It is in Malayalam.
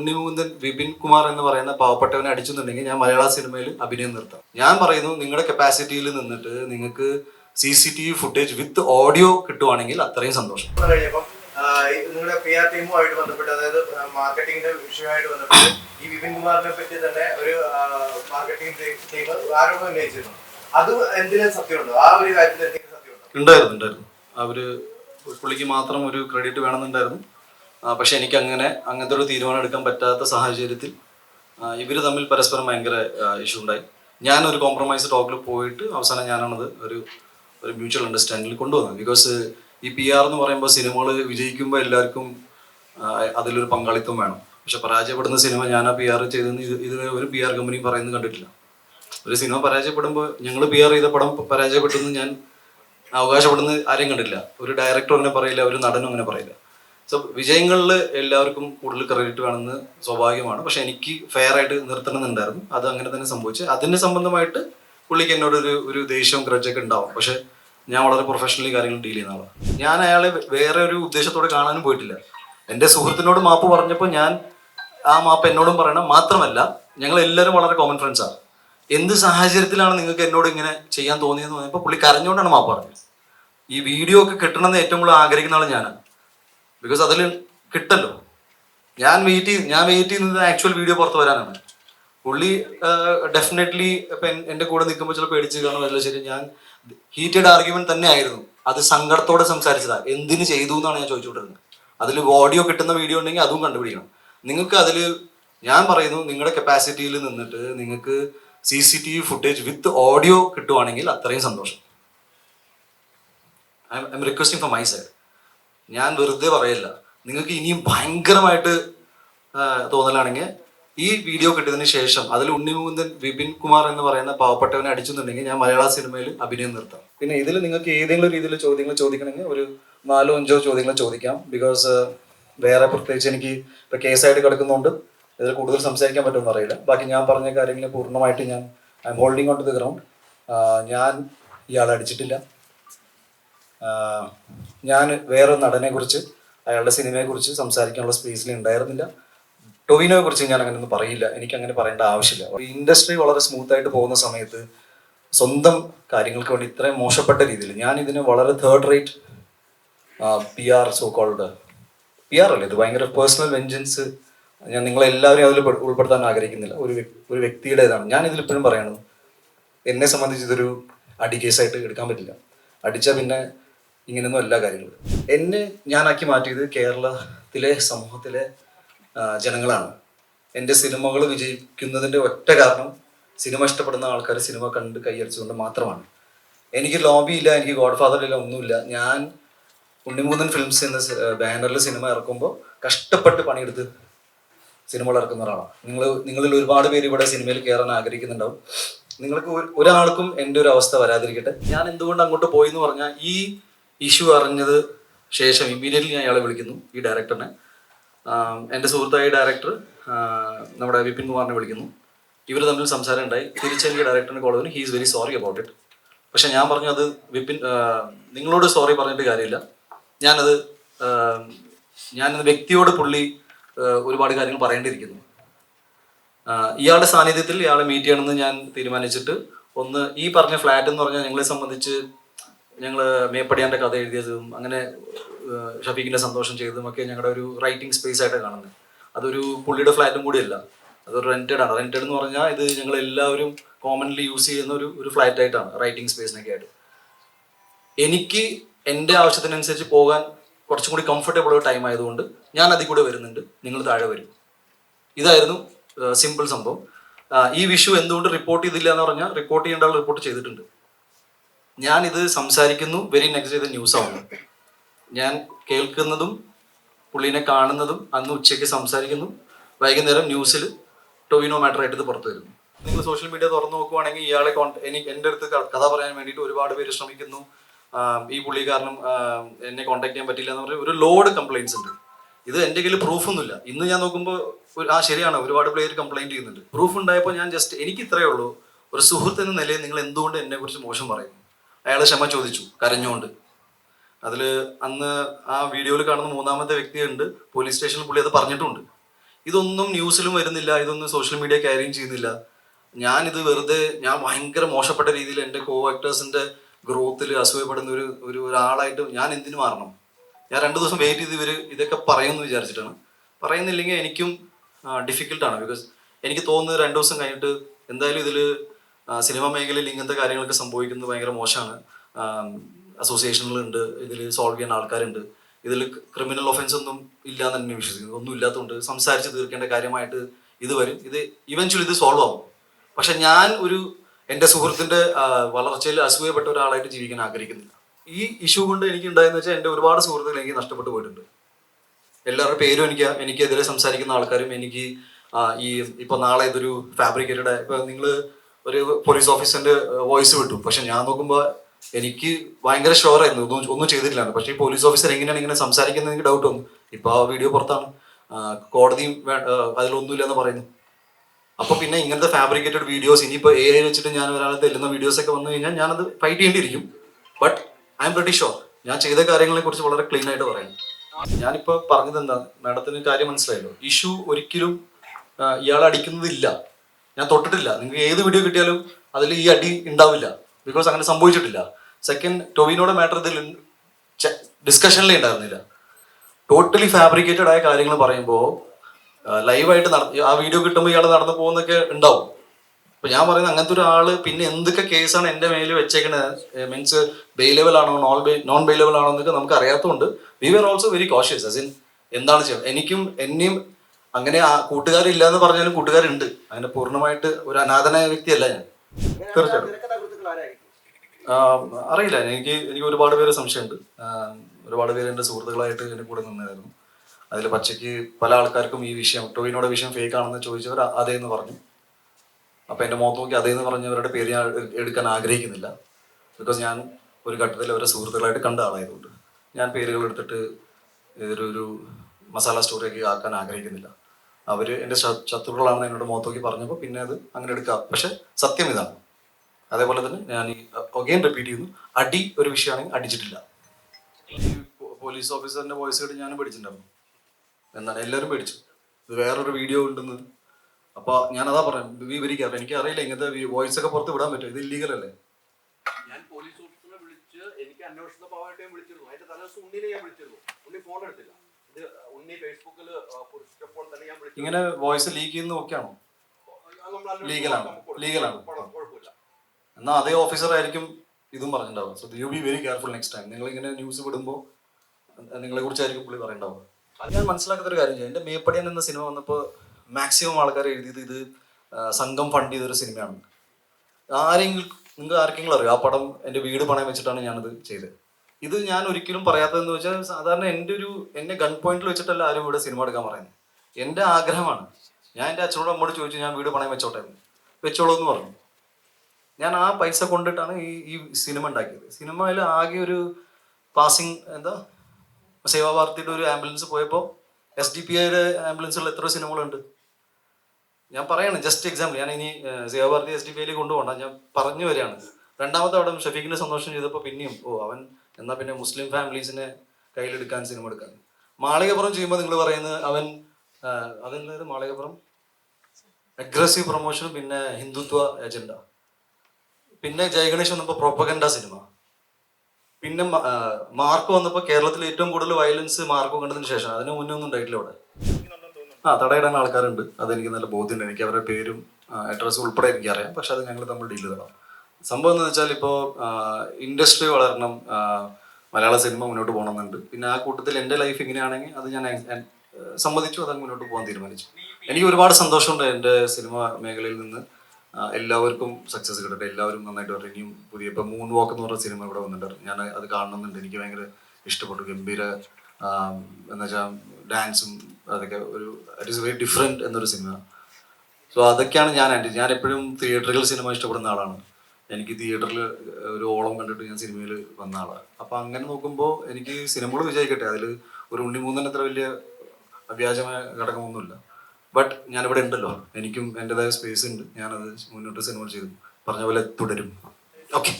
ഉണ്ണിമുകുന്ദൻ വിപിൻ കുമാർ എന്ന് പറയുന്ന പാവപ്പെട്ടവനെ അടിച്ചെന്നുണ്ടെങ്കിൽ ഞാൻ മലയാള സിനിമയിൽ അഭിനയം നിർത്താം. ഞാൻ പറയുന്നു നിങ്ങളുടെ കപ്പാസിറ്റിയിൽ നിന്നിട്ട് നിങ്ങൾക്ക് C C T V footage with audio കിട്ടുവാണെങ്കിൽ അത്രയും സന്തോഷം നിങ്ങളുടെ പി ആർ ടീമുമായിട്ട് ബന്ധപ്പെട്ട് അതായത് മാർക്കറ്റിംഗിന്റെ വിഷയമായിട്ട് ബന്ധപ്പെട്ട് ഈ വിപിൻ കുമാറിനെ പറ്റി തന്നെ ഒരു മാർക്കറ്റിംഗ് ടീം ആരോപണം ഉന്നയിച്ചിരുന്നു. അത് എന്തിനും സത്യമുണ്ടോ? ആ ഒരു കാര്യത്തിൽ എന്തെങ്കിലും സത്യമുണ്ടോ? ഉണ്ടായിരുന്നു ഉണ്ടായിരുന്നു. അവർ പുള്ളിക്ക് മാത്രം ഒരു ക്രെഡിറ്റ് വേണമെന്നുണ്ടായിരുന്നു. പക്ഷെ എനിക്ക് അങ്ങനെ അങ്ങനത്തെ ഒരു തീരുമാനം എടുക്കാൻ പറ്റാത്ത സാഹചര്യത്തിൽ ഇവർ തമ്മിൽ പരസ്പരം ഭയങ്കര ഇഷ്യൂ ഉണ്ടായി. ഞാൻ ഒരു കോംപ്രമൈസ് ടോക്കിൽ പോയിട്ട് അവസാനം ഞാനാണത് ഒരു ഒരു മ്യൂച്വൽ അണ്ടർസ്റ്റാൻഡിൽ കൊണ്ടുവന്നത്. ബിക്കോസ് ഈ പി ആർ എന്ന് പറയുമ്പോൾ സിനിമകൾ വിജയിക്കുമ്പോൾ എല്ലാവർക്കും അതിലൊരു പങ്കാളിത്തം വേണം. പക്ഷെ പരാജയപ്പെടുന്ന സിനിമ ഞാൻ ആ പി ആർ ചെയ്തെന്ന് ഇത് ഇത് ഒരു പി ആർ കമ്പനിയും പറയുന്നത് കണ്ടിട്ടില്ല. ഒരു സിനിമ പരാജയപ്പെടുമ്പോൾ ഞങ്ങൾ പി ആർ ചെയ്ത പടം പരാജയപ്പെട്ടെന്ന് ഞാൻ അവകാശപ്പെടുന്ന ആരെയും കണ്ടില്ല ഒരു ഡയറക്ടർ അങ്ങനെ പറയില്ല ഒരു നടനും അങ്ങനെ പറയില്ല. സോ വിജയങ്ങളിൽ എല്ലാവർക്കും കൂടുതൽ ക്രെഡിറ്റ് വേണമെന്ന് സ്വാഭാവികമാണ്. പക്ഷെ എനിക്ക് ഫെയർ ആയിട്ട് നിർത്തണമെന്നുണ്ടായിരുന്നു. അത് അങ്ങനെ തന്നെ സംഭവിച്ചു. അതിന് സംബന്ധമായിട്ട് പുള്ളിക്ക് എന്നോട് ഒരു ഒരു ദേഷ്യവും ക്രഡ്ജൊക്കെ ഉണ്ടാവും. പക്ഷെ ഞാൻ വളരെ പ്രൊഫഷണലി കാര്യങ്ങൾ ഡീൽ ചെയ്യുന്ന ആളാണ്. ഞാൻ അയാളെ വേറെ ഒരു ഉദ്ദേശത്തോടെ കാണാനും പോയിട്ടില്ല. എന്റെ സുഹൃത്തിനോട് മാപ്പ് പറഞ്ഞപ്പോൾ ഞാൻ ആ മാപ്പ് എന്നോടും പറയണം. മാത്രമല്ല ഞങ്ങൾ എല്ലാവരും വളരെ കോമൺ ഫ്രണ്ട്സാണ് എന്ത് സാഹചര്യത്തിലാണ് നിങ്ങൾക്ക് എന്നോട് ഇങ്ങനെ ചെയ്യാൻ തോന്നിയെന്ന് പറഞ്ഞപ്പോൾ പുള്ളി കരഞ്ഞുകൊണ്ടാണ് മാപ്പ് പറഞ്ഞത്. ഈ വീഡിയോ ഒക്കെ കിട്ടണമെന്ന് ഏറ്റവും കൂടുതൽ ആഗ്രഹിക്കുന്ന ആൾ ഞാനാണ്. ബിക്കോസ് അതിൽ കിട്ടല്ലോ. ഞാൻ വെയിറ്റ് ചെയ്ത് ഞാൻ വെയിറ്റ് ചെയ്യുന്നത് ആക്ച്വൽ വീഡിയോ പുറത്ത് വരാനാണ്. പുള്ളി ഡെഫിനറ്റ്ലി ഇപ്പം എൻ- എന്റെ കൂടെ നിൽക്കുമ്പോൾ ചിലപ്പോൾ പേടിച്ച് കാണും അല്ല ശരി ഞാൻ ഹീറ്റഡ് ആർഗ്യുമെന്റ് തന്നെ ആയിരുന്നു. അത് സങ്കടത്തോടെ സംസാരിച്ചതാ. എന്തിന് ചെയ്തു എന്നാണ് ഞാൻ ചോദിച്ചുകൊണ്ടിരുന്നത്. അതിൽ ഓഡിയോ കിട്ടുന്ന വീഡിയോ ഉണ്ടെങ്കിൽ അതും കണ്ടുപിടിക്കണം. നിങ്ങൾക്ക് അതിൽ ഞാൻ പറയുന്നു നിങ്ങളുടെ കപ്പാസിറ്റിയിൽ നിന്നിട്ട് നിങ്ങൾക്ക് C C T V footage with audio കിട്ടുവാണെങ്കിൽ അത്രയും സന്തോഷം. I'm requesting for my side ഞാൻ വെറുതെ പറയില്ല. നിങ്ങൾക്ക് ഇനിയും ഭയങ്കരമായിട്ട് തോന്നലാണെങ്കിൽ ഈ വീഡിയോ കിട്ടിയതിന് ശേഷം അതിൽ ഉണ്ണിമുകുന്ദൻ വിപിൻ കുമാർ എന്ന് പറയുന്ന പാവപ്പെട്ടവനെ അടിച്ചെന്നുണ്ടെങ്കിൽ ഞാൻ മലയാള സിനിമയിൽ അഭിനയം നിർത്താം. പിന്നെ ഇതിൽ നിങ്ങൾക്ക് ഏതെങ്കിലും രീതിയിൽ ചോദ്യങ്ങൾ ചോദിക്കണമെങ്കിൽ ഒരു നാലോ അഞ്ചോ ചോദ്യങ്ങൾ ചോദിക്കാം. ബിക്കോസ് വേറെ പ്രത്യേകിച്ച് എനിക്ക് ഇപ്പൊ കേസായിട്ട് കിടക്കുന്നതുകൊണ്ട് ഇതിൽ കൂടുതൽ സംസാരിക്കാൻ പറ്റുമെന്ന് അറിയില്ല. ബാക്കി ഞാൻ പറഞ്ഞ കാര്യങ്ങൾ പൂർണമായിട്ട് ഞാൻ I'm holding on to the ground ഞാൻ ഇയാളെ അടിച്ചിട്ടില്ല. ഞാൻ വേറെ നടനെ കുറിച്ച് അയാളുടെ സിനിമയെ കുറിച്ച് സംസാരിക്കാനുള്ള സ്പേസിൽ ഉണ്ടായിരുന്നില്ല. ടൊവിനോയെ കുറിച്ച് ഞാൻ അങ്ങനെ ഒന്നും പറയില്ല. എനിക്ക് അങ്ങനെ പറയേണ്ട ആവശ്യമില്ല. ഇൻഡസ്ട്രി വളരെ സ്മൂത്ത് ആയിട്ട് പോകുന്ന സമയത്ത് സ്വന്തം കാര്യങ്ങൾക്ക് വേണ്ടി ഇത്രയും മോശപ്പെട്ട രീതിയിൽ ഞാൻ ഇതിന് വളരെ third rate P R so called P R അല്ലേ? ഇത് ഭയങ്കര പേഴ്സണൽ വെഞ്ചൻസ് ഞാൻ നിങ്ങളെല്ലാവരും അതിൽ ഉൾപ്പെടുത്താൻ ആഗ്രഹിക്കുന്നില്ല. ഒരു ഒരു വ്യക്തിയുടേതാണ്. ഞാൻ ഇതിൽ ഇപ്പോഴും പറയണത് എന്നെ സംബന്ധിച്ച് ഇതൊരു അടി കേസായിട്ട് എടുക്കാൻ പറ്റില്ല. അടിച്ചാൽ പിന്നെ ഇങ്ങനെയൊന്നും എല്ലാ കാര്യങ്ങളും എന്നെ ഞാനാക്കി മാറ്റിയത് കേരളത്തിലെ സമൂഹത്തിലെ ജനങ്ങളാണ്. എന്റെ സിനിമകൾ വിജയിക്കുന്നതിന്റെ ഒറ്റ കാരണം സിനിമ ഇഷ്ടപ്പെടുന്ന ആൾക്കാർ സിനിമ കണ്ട് കൈയടിച്ചുകൊണ്ട് മാത്രമാണ്. എനിക്ക് ലോബി ഇല്ല എനിക്ക് ഗോഡ് ഫാദർ ഇല്ല ഒന്നുമില്ല. ഞാൻ ഉണ്ണിമൂന്നൻ ഫിലിംസ് എന്ന ബാനറിൽ സിനിമ ഇറക്കുമ്പോൾ കഷ്ടപ്പെട്ട് പണിയെടുത്ത് സിനിമകൾ ഇറക്കുന്ന ഒരാളാണ്. നിങ്ങൾ നിങ്ങളിൽ ഒരുപാട് പേര് ഇവിടെ സിനിമയിൽ കയറാൻ ആഗ്രഹിക്കുന്നുണ്ടാവും. നിങ്ങൾക്ക് ഒരാൾക്കും എന്റെ ഒരു അവസ്ഥ വരാതിരിക്കട്ടെ. ഞാൻ എന്തുകൊണ്ട് അങ്ങോട്ട് പോയി എന്ന് പറഞ്ഞാൽ ഈ ഇഷ്യൂ അറിഞ്ഞത് ശേഷം ഇമ്മീഡിയറ്റ്ലി ഞാൻ അയാളെ വിളിക്കുന്നു ഈ ഡയറക്ടറിനെ. എന്റെ സുഹൃത്തായ ഡയറക്ടർ നമ്മുടെ വിപിൻ കുമാറിനെ വിളിക്കുന്നു. ഇവർ തമ്മിൽ സംസാരം ഉണ്ടായി. തിരിച്ചെനിക്ക് ഡയറക്ടറിനെ കോൾ ചെയ്യുന്നു he is very sorry about it പക്ഷെ ഞാൻ പറഞ്ഞു അത് വിപിൻ നിങ്ങളോട് സോറി പറഞ്ഞിട്ട് കാര്യമില്ല. ഞാനത് ഞാനത് വ്യക്തിയോട് പുള്ളി ഒരുപാട് കാര്യങ്ങൾ പറയേണ്ടിയിരിക്കുന്നു. ഇയാളുടെ സാന്നിധ്യത്തിൽ ഇയാളെ മീറ്റ് ചെയ്യണമെന്ന് ഞാൻ തീരുമാനിച്ചിട്ട് ഒന്ന് ഈ പറഞ്ഞ ഫ്ലാറ്റ് എന്ന് പറഞ്ഞാൽ ഞങ്ങളെ സംബന്ധിച്ച് ഞങ്ങൾ മേപ്പടിയാന്റെ കഥ എഴുതിയതും അങ്ങനെ ഷഫീഖിന്റെ സന്തോഷം ചെയ്തതും ഒക്കെ ഞങ്ങളുടെ ഒരു റൈറ്റിംഗ് സ്പേസ് ആയിട്ട് കാണുന്നത് അതൊരു പുള്ളിയുടെ ഫ്ലാറ്റും കൂടിയല്ല. അതൊരു റെന്റഡ് ആണ്. റെന്റഡ് എന്ന് പറഞ്ഞാൽ ഇത് ഞങ്ങൾ എല്ലാവരും കോമൺലി യൂസ് ചെയ്യുന്ന ഒരു ഒരു ഫ്ലാറ്റ് ആയിട്ടാണ് റൈറ്റിംഗ് സ്പേസിനൊക്കെ ആയിട്ട്. എനിക്ക് എന്റെ ആവശ്യത്തിനനുസരിച്ച് പോകാൻ കുറച്ചും കൂടി കംഫർട്ടബിൾ ടൈം ആയതുകൊണ്ട് ഞാൻ അതിൽ കൂടെ വരുന്നുണ്ട്. നിങ്ങൾ താഴെ വരും. ഇതായിരുന്നു സിമ്പിൾ സംഭവം. ഈ വിഷു എന്തുകൊണ്ട് റിപ്പോർട്ട് ചെയ്തില്ല എന്ന് പറഞ്ഞാൽ റിപ്പോർട്ട് ചെയ്യേണ്ട ആൾ റിപ്പോർട്ട് ചെയ്തിട്ടുണ്ട്. ഞാൻ ഇത് സംസാരിക്കുന്നു. വെരി നെക്സ്റ്റ് ഇത് ആവുന്നു ഞാൻ കേൾക്കുന്നതും പുള്ളീനെ കാണുന്നതും അന്ന് ഉച്ചയ്ക്ക് സംസാരിക്കുന്നു. വൈകുന്നേരം ന്യൂസിൽ ടൊവിനോ മാറ്റർ ആയിട്ട് ഇത് പുറത്തു വരുന്നു. നിങ്ങൾ സോഷ്യൽ മീഡിയ തുറന്നു നോക്കുവാണെങ്കിൽ ഇയാളെ എനിക്ക് എന്റെ അടുത്ത് കഥ പറയാൻ വേണ്ടിയിട്ട് ഒരുപാട് പേര് ശ്രമിക്കുന്നു. ഈ പുള്ളി കാരണം എന്നെ കോൺടാക്ട് ചെയ്യാൻ പറ്റില്ല എന്ന് പറഞ്ഞ ഒരു ലോഡ് കംപ്ലൈൻസ് ഉണ്ട്. ഇത് എന്റെ കയ്യിൽ പ്രൂഫൊന്നുമില്ല ഇന്ന് ഞാൻ നോക്കുമ്പോൾ ആ ശരിയാണ്. ഒരുപാട് പേര് കംപ്ലൈന്റ് ചെയ്യുന്നുണ്ട്. പ്രൂഫ് ഉണ്ടായപ്പോൾ ഞാൻ ജസ്റ്റ് എനിക്ക് ഇത്രയേ ഉള്ളൂ. ഒരു സുഹൃത്ത് എന്ന നിലയിൽ നിങ്ങൾ എന്തുകൊണ്ട് എന്നെക്കുറിച്ച് മോശം പറയുന്നു? അയാൾ ക്ഷമ ചോദിച്ചു കരഞ്ഞുകൊണ്ട്. അതിൽ അന്ന് ആ വീഡിയോയിൽ കാണുന്ന മൂന്നാമത്തെ വ്യക്തിയുണ്ട് പോലീസ് സ്റ്റേഷനിൽ പുള്ളി അത് പറഞ്ഞിട്ടുണ്ട്. ഇതൊന്നും ന്യൂസിലും വരുന്നില്ല ഇതൊന്നും സോഷ്യൽ മീഡിയ ക്യാരിയും ചെയ്യുന്നില്ല. ഞാനിത് വെറുതെ ഞാൻ ഭയങ്കര മോശപ്പെട്ട രീതിയിൽ എന്റെ കോ ആക്ടേഴ്സിന്റെ ഗ്രോത്തിൽ അസൂയപ്പെടുന്ന ഒരു ഒരു ഒരാളായിട്ട് ഞാൻ എന്തിനു മാറണം? ഞാൻ രണ്ട് ദിവസം വെയിറ്റ് ചെയ്ത് ഇവർ ഇതൊക്കെ പറയുമെന്ന് വിചാരിച്ചിട്ടാണ്. പറയുന്നില്ലെങ്കിൽ എനിക്കും ഡിഫിക്കൽട്ടാണ് ബിക്കോസ് എനിക്ക് തോന്നുന്നത് രണ്ട് ദിവസം കഴിഞ്ഞിട്ട് എന്തായാലും ഇതിൽ സിനിമ മേഖലയിൽ ഇങ്ങനത്തെ കാര്യങ്ങളൊക്കെ സംഭവിക്കുന്നത് ഭയങ്കര മോശമാണ്. അസോസിയേഷനുകളുണ്ട് ഇതിൽ സോൾവ് ചെയ്യാൻ ആൾക്കാരുണ്ട്. ഇതിൽ ക്രിമിനൽ ഒഫൻസ് ഒന്നും ഇല്ല എന്ന് തന്നെ വിശ്വസിക്കുന്നു. ഒന്നും ഇല്ലാത്തതുകൊണ്ട് സംസാരിച്ച് തീർക്കേണ്ട കാര്യമായിട്ട് ഇത് വരും. ഇത് ഇവൻച്വലി ഇത് സോൾവ് ആവും. പക്ഷെ ഞാൻ ഒരു എന്റെ സുഹൃത്തിന്റെ വളർച്ചയിൽ അസൂയപ്പെട്ട ഒരാളായിട്ട് ജീവിക്കാൻ ആഗ്രഹിക്കുന്നില്ല. ഈ ഇഷ്യൂ കൊണ്ട് എനിക്ക് ഉണ്ടായെന്ന് വെച്ചാൽ എന്റെ ഒരുപാട് സുഹൃത്തുക്കൾ എനിക്ക് നഷ്ടപ്പെട്ടു പോയിട്ടുണ്ട്. എല്ലാവരുടെ പേരും എനിക്ക് എനിക്കെതിരെ സംസാരിക്കുന്ന ആൾക്കാരും എനിക്ക് ഈ ഇപ്പൊ നാളെ ഇതൊരു ഫാബ്രിക്കേറ്റഡ് ഇപ്പൊ നിങ്ങൾ ഒരു പോലീസ് ഓഫീസറിന്റെ വോയിസ് വിട്ടു. പക്ഷെ ഞാൻ നോക്കുമ്പോൾ എനിക്ക് ഭയങ്കര ഷുവർ ഒന്നും ഒന്നും ചെയ്തിട്ടില്ലാണ് പക്ഷെ ഈ പോലീസ് ഓഫീസർ എങ്ങനെയാണ് ഇങ്ങനെ സംസാരിക്കുന്നത് എനിക്ക് ഡൗട്ട് വന്നു. ഇപ്പൊ ആ വീഡിയോ പുറത്താണ്. കോടതിയും അതിലൊന്നുമില്ല എന്ന് പറയുന്നു. അപ്പൊ പിന്നെ ഇങ്ങനത്തെ ഫാബ്രിക്കേറ്റഡ് വീഡിയോസ് ഇനിയിപ്പോ ഐ വെച്ചിട്ട് ഞാൻ ഒരാളെ തെല്ലുന്ന വീഡിയോസ് ഒക്കെ വന്നു കഴിഞ്ഞാൽ ഞാനത് ഫൈറ്റ് ചെയ്യേണ്ടിയിരിക്കും. But I'm very sure ഞാൻ ചെയ്ത കാര്യങ്ങളെ കുറിച്ച് വളരെ ക്ലീൻ ആയിട്ട് പറയാം. ഞാനിപ്പോ പറഞ്ഞത് എന്താ? മാഡത്തിന് കാര്യം മനസ്സിലായല്ലോ. ഇഷ്യൂ ഒരിക്കലും ഇയാൾ അടിക്കുന്നതില്ല. ഞാൻ തൊട്ടിട്ടില്ല. നിങ്ങൾക്ക് ഏത് വീഡിയോ കിട്ടിയാലും അതിൽ ഈ അടി ഉണ്ടാവില്ല. ബിക്കോസ് അങ്ങനെ സംഭവിച്ചിട്ടില്ല. സെക്കൻഡ് ടൊവിനോടെ മാറ്റർ ഇതിൽ ഡിസ്കഷനിലേ ഉണ്ടായിരുന്നില്ല. ടോട്ടലി ഫാബ്രിക്കേറ്റഡ് ആയ കാര്യങ്ങൾ പറയുമ്പോൾ ലൈവായിട്ട് നട ആ വീഡിയോ കിട്ടുമ്പോൾ ഇയാൾ നടന്നു പോകുന്നൊക്കെ ഉണ്ടാവും. അപ്പൊ ഞാൻ പറയുന്നത് അങ്ങനത്തെ ഒരാൾ പിന്നെ എന്തൊക്കെ കേസാണ് എന്റെ മേലിൽ വെച്ചേക്കുന്നത് മീൻസ് ബെയിലബിൾ ആണോ നോൺ ബെ നോൺ ബെയിലബിൾ ആണോ എന്നൊക്കെ നമുക്ക് അറിയാത്തതുകൊണ്ട് we were also very cautious as in എന്താണ് ചെയ്യുന്നത് എനിക്കും എന്നെയും അങ്ങനെ ആ കൂട്ടുകാരില്ല എന്ന് പറഞ്ഞാലും കൂട്ടുകാരുണ്ട്. അങ്ങനെ പൂർണമായിട്ട് ഒരു അനാഥനായ വ്യക്തിയല്ല ഞാൻ. തീർച്ചയായിട്ടും. അറിയില്ല. എനിക്ക് എനിക്ക് ഒരുപാട് പേര് സംശയമുണ്ട്. ഒരുപാട് പേര് എന്റെ സുഹൃത്തുക്കളായിട്ട് എന്റെ കൂടെ നിന്നായിരുന്നു അതിൽ പച്ചയ്ക്ക് പല ആൾക്കാർക്കും ഈ വിഷയം ടോയിനോടെ വിഷയം ഫേക്ക് ആണെന്ന് ചോദിച്ചവർ അതേ എന്ന് പറഞ്ഞു. അപ്പൊ എന്റെ മുഖത്ത് നോക്കി അതേന്ന് പറഞ്ഞവരുടെ പേര് ഞാൻ എടുക്കാൻ ആഗ്രഹിക്കുന്നില്ല. ബിക്കോസ് ഞാൻ ഒരു ഘട്ടത്തിൽ അവരെ സുഹൃത്തുക്കളായിട്ട് കണ്ട ആളായതുകൊണ്ട് ഞാൻ പേരുകൾ എടുത്തിട്ട് ഇതൊരു മസാല സ്റ്റോറിയൊക്കെ ആക്കാൻ ആഗ്രഹിക്കുന്നില്ല. അവർ എന്റെ ശത്രുക്കളാണ് എന്നോട് മുഖത്തോക്കി പറഞ്ഞപ്പോൾ പിന്നെ അത് അങ്ങനെ എടുക്കാം. പക്ഷെ സത്യം ഇതാണ്. അതേപോലെ തന്നെ ഞാൻ ഒഗെയിൻ റിപ്പീറ്റ് ചെയ്യുന്നു. അടി ഒരു വിഷയമാണെങ്കിൽ അടിച്ചിട്ടില്ല. പോലീസ് ഓഫീസറിന്റെ വോയിസ് കേട്ട് ഞാനും പേടിച്ചിട്ടുണ്ടായിരുന്നു. എന്നാണ് എല്ലാവരും പേടിച്ചു. ഇത് വേറൊരു വീഡിയോ ഉണ്ടെന്ന്. അപ്പൊ ഞാൻ അതാ പറഞ്ഞു വിവരിക്കാം. എനിക്ക് അറിയില്ല ഇങ്ങനത്തെ വോയിസ് ഒക്കെ പുറത്ത് വിടാൻ പറ്റും ഇത് ഇല്ലീഗൽ അല്ലേ? ഞാൻ പോലീസ് ഓഫീസറെ വിളിച്ച് എനിക്ക് അന്വേഷണ ഭാഗമായിട്ട് ഞാൻ വിളിച്ചിരുന്നു. അതിന്റെ തലേദിവസം ഉണ്ണിനെ ഞാൻ വിളിച്ചിരുന്നു. ഉണ്ണി ഫോൺ എടുത്തില്ല. ഇങ്ങനെ വോയിസ് ലീക്ക് ചെയ്യുന്ന നോക്കിയാണോ? ലീഗലാണ്? ലീഗലാണ്? എന്നാ അതേ ഓഫീസർ ആയിരിക്കും ഇതും പറഞ്ഞിട്ടുണ്ടാവുക. So you be very careful next time നിങ്ങൾ ഇങ്ങനെ ന്യൂസ് വിടുമ്പോൾ നിങ്ങളെ കുറിച്ചായിരിക്കും പുള്ളി പറയണ്ടാവുക. അത് ഞാൻ മനസ്സിലാക്കാത്ത ഒരു കാര്യം എന്റെ എന്റെ മേപ്പടിയൻ എന്ന സിനിമ വന്നപ്പോൾ മാക്സിമം ആൾക്കാർ എഴുതിയത് ഇത് സംഘം ഫണ്ട് ചെയ്തൊരു സിനിമയാണ്. ആരെങ്കിലും നിങ്ങൾക്ക് ആർക്കെങ്കിലും അറിയോ? ആ പടം എന്റെ വീട് പണയം വെച്ചിട്ടാണ് ഞാനത് ചെയ്തത്. ഇത് ഞാൻ ഒരിക്കലും പറയാത്തതെന്ന് വെച്ചാൽ സാധാരണ എന്റെ ഒരു എന്നെ ഗൺ പോയിന്റിൽ വെച്ചിട്ടല്ല ആരും ഇവിടെ സിനിമ എടുക്കാൻ പറയുന്നത്. എന്റെ ആഗ്രഹമാണ്. ഞാൻ എന്റെ അച്ഛനോട് അമ്മോട് ചോദിച്ചു ഞാൻ വീട് പണയം വെച്ചോട്ടെ? വെച്ചോളൂ എന്ന് പറഞ്ഞു. ഞാൻ ആ പൈസ കൊണ്ടിട്ടാണ് ഈ ഈ സിനിമ ഉണ്ടാക്കിയത്. സിനിമയിൽ ആകെ ഒരു പാസിങ് എന്താ സേവാഭാരതിയുടെ ഒരു ആംബുലൻസ് പോയപ്പോൾ എസ് ഡി പി ഐയുടെ ആംബുലൻസുള്ള എത്ര സിനിമകളുണ്ട് ഞാൻ പറയാണ് ജസ്റ്റ് എക്സാമ്പിൾ ഞാൻ ഇനി സേവാഭാരതി എസ് ഡി പി ഐയിൽ കൊണ്ടുപോകണ്ട. ഞാൻ പറഞ്ഞു വരികയാണ്. രണ്ടാമത്തെ അവിടെ ഷഫീഖിനെ സന്തോഷം ചെയ്തപ്പോൾ പിന്നെയും ഓ അവൻ എന്നാ പിന്നെ മുസ്ലിം ഫാമിലീസിനെ കയ്യിലെടുക്കാൻ സിനിമ എടുക്കാൻ. മാളികപ്പുറം ചെയ്യുമ്പോൾ നിങ്ങൾ പറയുന്നത് അവൻ അതെന്തായത് മാളികപ്പുറം? അഗ്രസീവ് പ്രൊമോഷൻ പിന്നെ ഹിന്ദുത്വ അജണ്ട പിന്നെ ജയഗണേഷ് വന്നപ്പോൾ പ്രൊപ്പഗൻഡ സിനിമ പിന്നെ മാർക്കോ വന്നപ്പോൾ കേരളത്തിൽ ഏറ്റവും കൂടുതൽ വയലൻസ് മാർക്ക് കണ്ടതിന് ശേഷം. അതിന് മുന്നേ ഒന്നും ഉണ്ടായിട്ടില്ല അവിടെ ആ തടയിടാൻ ആൾക്കാരുണ്ട്. അതെനിക്ക് നല്ല ബോധ്യമുണ്ട്. എനിക്ക് അവരുടെ പേരും അഡ്രസ്സും ഉൾപ്പെടെ എനിക്കറിയാം. പക്ഷെ അത് ഞങ്ങൾ തമ്മിൽ ഡീൽ ചെയ്തതാണ്. സംഭവം എന്ന് വെച്ചാൽ ഇപ്പോൾ ഇൻഡസ്ട്രി വളരണം മലയാള സിനിമ മുന്നോട്ട് പോകണമെന്നുണ്ട്. പിന്നെ ആ കൂട്ടത്തിൽ എന്റെ ലൈഫ് ഇങ്ങനെയാണെങ്കിൽ അത് ഞാൻ സമ്മതിച്ചു അത് മുന്നോട്ട് പോകാൻ തീരുമാനിച്ചു. എനിക്ക് ഒരുപാട് സന്തോഷമുണ്ട് എന്റെ സിനിമ മേഖലയിൽ നിന്ന്. എല്ലാവർക്കും സക്സസ് കിട്ടട്ടെ. എല്ലാവരും നന്നായിട്ട് വരട്ടെ. ഇനിയും പുതിയ ഇപ്പം മൂൺ വാക്ക് എന്ന് പറഞ്ഞ സിനിമ ഇവിടെ വന്നിട്ടുണ്ട്. ഞാൻ അത് കാണണമെന്നുണ്ട്. എനിക്ക് ഭയങ്കര ഇഷ്ടപ്പെട്ടു. ഗംഭീര എന്ന് വെച്ചാൽ ഡാൻസും അതൊക്കെ ഒരു ഇറ്റ് ഇസ് വെരി ഡിഫറെന്റ് എന്നൊരു സിനിമ. സോ അതൊക്കെയാണ് ഞാൻ ഞാൻ എപ്പോഴും തിയേറ്ററുകൾ സിനിമ ഇഷ്ടപ്പെടുന്ന ആളാണ്. എനിക്ക് തിയേറ്ററിൽ ഒരു ഓളം കണ്ടിട്ട് ഞാൻ സിനിമയിൽ വന്ന ആളാണ് അപ്പം അങ്ങനെ നോക്കുമ്പോൾ എനിക്ക് സിനിമകൾ വിജയിക്കട്ടെ. അതിൽ ഒരു ഉണ്ണിമൂന്നൻ അത്ര വലിയ അവ്യാജമായ ഘടകമൊന്നുമില്ല. ബട്ട് ഞാനിവിടെ ഉണ്ടല്ലോ. എനിക്കും എന്റെതായ സ്പേസ് ഉണ്ട്. ഞാനത് മുന്നോട്ട് സിനിമ ചെയ്തു. പറഞ്ഞ പോലെ തുടരും. ഓക്കെ